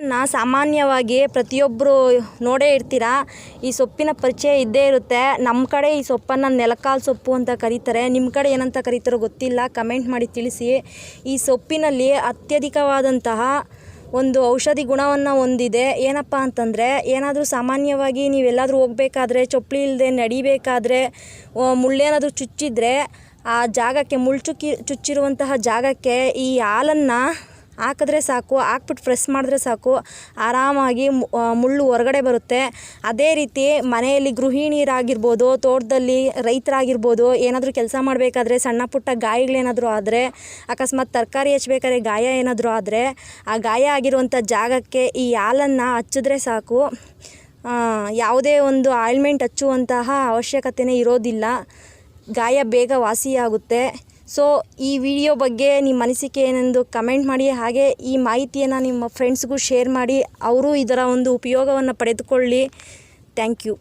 ಸೊಪ್ಪನ್ನು ಸಾಮಾನ್ಯವಾಗಿ ಪ್ರತಿಯೊಬ್ಬರು ನೋಡೇ ಇರ್ತೀರ? ಈ ಸೊಪ್ಪಿನ ಪರಿಚಯ ಇದ್ದೇ ಇರುತ್ತೆ. ನಮ್ಮ ಕಡೆ ಈ ಸೊಪ್ಪನ್ನು ನೆಲಕಾಲು ಸೊಪ್ಪು ಅಂತ ಕರೀತಾರೆ. ನಿಮ್ಮ ಕಡೆ ಏನಂತ ಕರೀತಾರೋ ಗೊತ್ತಿಲ್ಲ. ಕಮೆಂಟ್ ಮಾಡಿ ತಿಳಿಸಿ. ಈ ಸೊಪ್ಪಿನಲ್ಲಿ ಅತ್ಯಧಿಕವಾದಂತಹ ಒಂದು ಔಷಧಿ ಗುಣವನ್ನು ಹೊಂದಿದೆ. ಏನಪ್ಪ ಅಂತಂದರೆ, ಏನಾದರೂ ಸಾಮಾನ್ಯವಾಗಿ ನೀವೆಲ್ಲಾದರೂ ಹೋಗಬೇಕಾದ್ರೆ ಚಪ್ಪಲಿ ಇಲ್ಲದೆ ನಡಿಬೇಕಾದ್ರೆ ಮುಳ್ಳೇನಾದರೂ ಚುಚ್ಚಿದ್ರೆ, ಆ ಜಾಗಕ್ಕೆ ಮುಳ್ಳು ಚುಕ್ಕಿ, ಚುಚ್ಚಿರುವಂತಹ ಜಾಗಕ್ಕೆ ಈ ಹಾಲನ್ನು ಹಾಕಿದ್ರೆ ಸಾಕು, ಹಾಕ್ಬಿಟ್ಟು ಪ್ರೆಸ್ ಮಾಡಿದ್ರೆ ಸಾಕು, ಆರಾಮಾಗಿ ಮುಳ್ಳು ಹೊರಗಡೆ ಬರುತ್ತೆ. ಅದೇ ರೀತಿ ಮನೆಯಲ್ಲಿ ಗೃಹಿಣಿಯರಾಗಿರ್ಬೋದು, ತೋಟದಲ್ಲಿ ರೈತರಾಗಿರ್ಬೋದು, ಏನಾದರೂ ಕೆಲಸ ಮಾಡಬೇಕಾದ್ರೆ, ಸಣ್ಣ ಪುಟ್ಟ ಗಾಯಗಳೇನಾದರೂ ಆದರೆ, ಅಕಸ್ಮಾತ್ ತರಕಾರಿ ಹೆಚ್ಚಬೇಕಾದ್ರೆ ಗಾಯ ಏನಾದರೂ ಆದರೆ, ಆ ಗಾಯ ಆಗಿರುವಂಥ ಜಾಗಕ್ಕೆ ಈ ಹಾಲನ್ನು ಹಚ್ಚಿದ್ರೆ ಸಾಕು. ಯಾವುದೇ ಒಂದು ಆಯಿಲ್ಮೆಂಟ್ ಹಚ್ಚುವಂತಹ ಅವಶ್ಯಕತೆಯೇ ಇರೋದಿಲ್ಲ. ಗಾಯ ಬೇಗ ವಾಸಿಯಾಗುತ್ತೆ. ಸೊ ಈ ವಿಡಿಯೋ ಬಗ್ಗೆ ನಿಮ್ಮ ಅನಿಸಿಕೆ ಏನೆಂದು ಕಮೆಂಟ್ ಮಾಡಿ, ಹಾಗೆ ಈ ಮಾಹಿತಿಯನ್ನು ನಿಮ್ಮ ಫ್ರೆಂಡ್ಸ್ಗೂ ಶೇರ್ ಮಾಡಿ, ಅವರು ಇದರ ಒಂದು ಉಪಯೋಗವನ್ನು ಪಡೆದುಕೊಳ್ಳಿ. Thank you